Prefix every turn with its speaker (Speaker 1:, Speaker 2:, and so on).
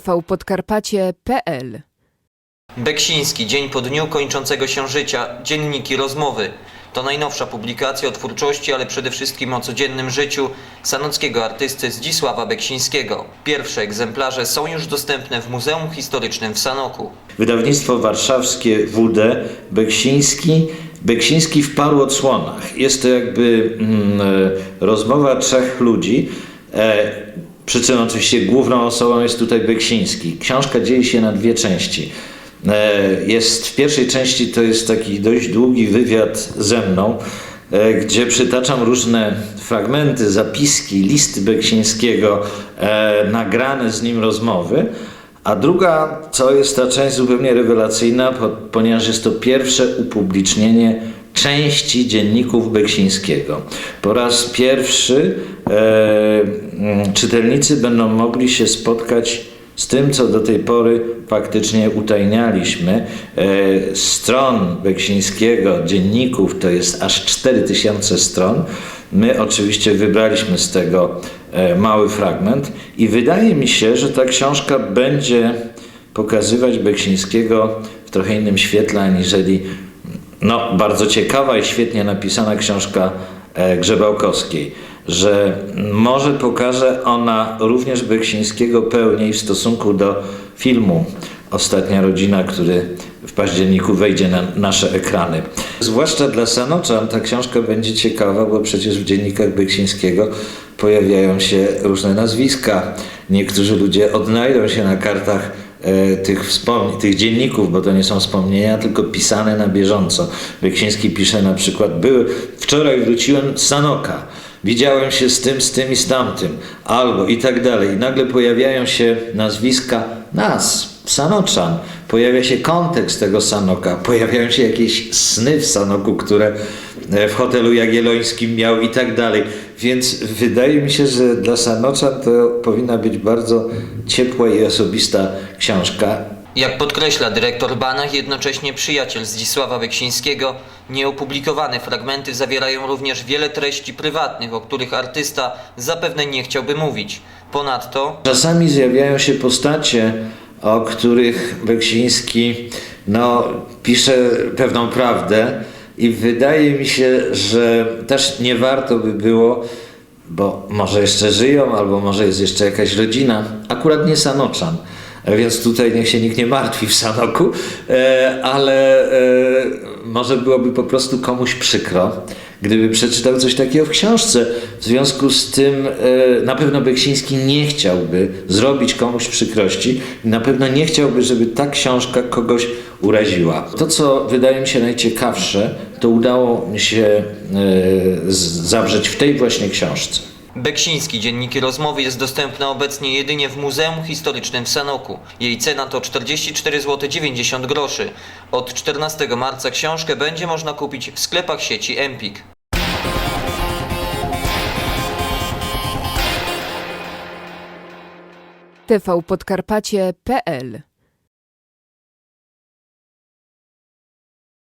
Speaker 1: tvpodkarpacie.pl
Speaker 2: Beksiński, dzień po dniu kończącego się życia, dzienniki rozmowy. To najnowsza publikacja o twórczości, ale przede wszystkim o codziennym życiu sanockiego artysty Zdzisława Beksińskiego. Pierwsze egzemplarze są już dostępne w Muzeum Historycznym w Sanoku.
Speaker 3: Wydawnictwo warszawskie WD Beksiński. Beksiński w paru odsłonach. Jest to jakby mm, e, rozmowa trzech ludzi. E, przy czym oczywiście główną osobą jest tutaj Beksiński. Książka dzieje się na dwie części. E, jest w pierwszej części to jest taki dość długi wywiad ze mną, e, gdzie przytaczam różne fragmenty, zapiski, listy Beksińskiego, e, nagrane z nim rozmowy. A druga, co jest ta część zupełnie rewelacyjna, po, ponieważ jest to pierwsze upublicznienie części dzienników Beksińskiego. Po raz pierwszy e, mm, czytelnicy będą mogli się spotkać z tym, co do tej pory faktycznie utajnialiśmy. E, stron Beksińskiego, dzienników, to jest aż 4000 stron. My oczywiście wybraliśmy z tego e, mały fragment i wydaje mi się, że ta książka będzie pokazywać Beksińskiego w trochę innym świetle, aniżeli no, bardzo ciekawa i świetnie napisana książka e, Grzebałkowskiej, że może pokaże ona również Beksińskiego pełniej w stosunku do filmu Ostatnia rodzina, który w październiku wejdzie na nasze ekrany. Zwłaszcza dla Sanoczan ta książka będzie ciekawa, bo przecież w dziennikach Beksińskiego pojawiają się różne nazwiska. Niektórzy ludzie odnajdą się na kartach tych wspomnień, tych dzienników, bo to nie są wspomnienia, tylko pisane na bieżąco. Beksiński pisze na przykład, były, wczoraj wróciłem z Sanoka, widziałem się z tym, z tym i z tamtym, albo i tak dalej. I nagle pojawiają się nazwiska nas, Sanoczan, pojawia się kontekst tego Sanoka, pojawiają się jakieś sny w Sanoku, które e, w hotelu Jagiellońskim miał i tak dalej. Więc wydaje mi się, że dla Sanoczan to powinna być bardzo ciepła i osobista książka.
Speaker 2: Jak podkreśla dyrektor Banach, jednocześnie przyjaciel Zdzisława Beksińskiego, nieopublikowane fragmenty zawierają również wiele treści prywatnych, o których artysta zapewne nie chciałby mówić. Ponadto
Speaker 3: Czasami zjawiają się postacie, o których Beksiński no, pisze pewną prawdę i wydaje mi się, że też nie warto by było, bo może jeszcze żyją, albo może jest jeszcze jakaś rodzina, akurat nie Sanoczan, więc tutaj niech się nikt nie martwi w Sanoku, e, ale e, może byłoby po prostu komuś przykro, gdyby przeczytał coś takiego w książce. W związku z tym e, na pewno Beksiński nie chciałby zrobić komuś przykrości na pewno nie chciałby, żeby ta książka kogoś uraziła. To, co wydaje mi się najciekawsze, to udało mi się e, zawrzeć w tej właśnie książce.
Speaker 2: Beksiński Dzienniki Rozmowy jest dostępna obecnie jedynie w Muzeum Historycznym w Sanoku. Jej cena to 44 zł 90 groszy. Od 14 marca książkę będzie można kupić w sklepach sieci Empik.
Speaker 1: tvpodkarpacie.pl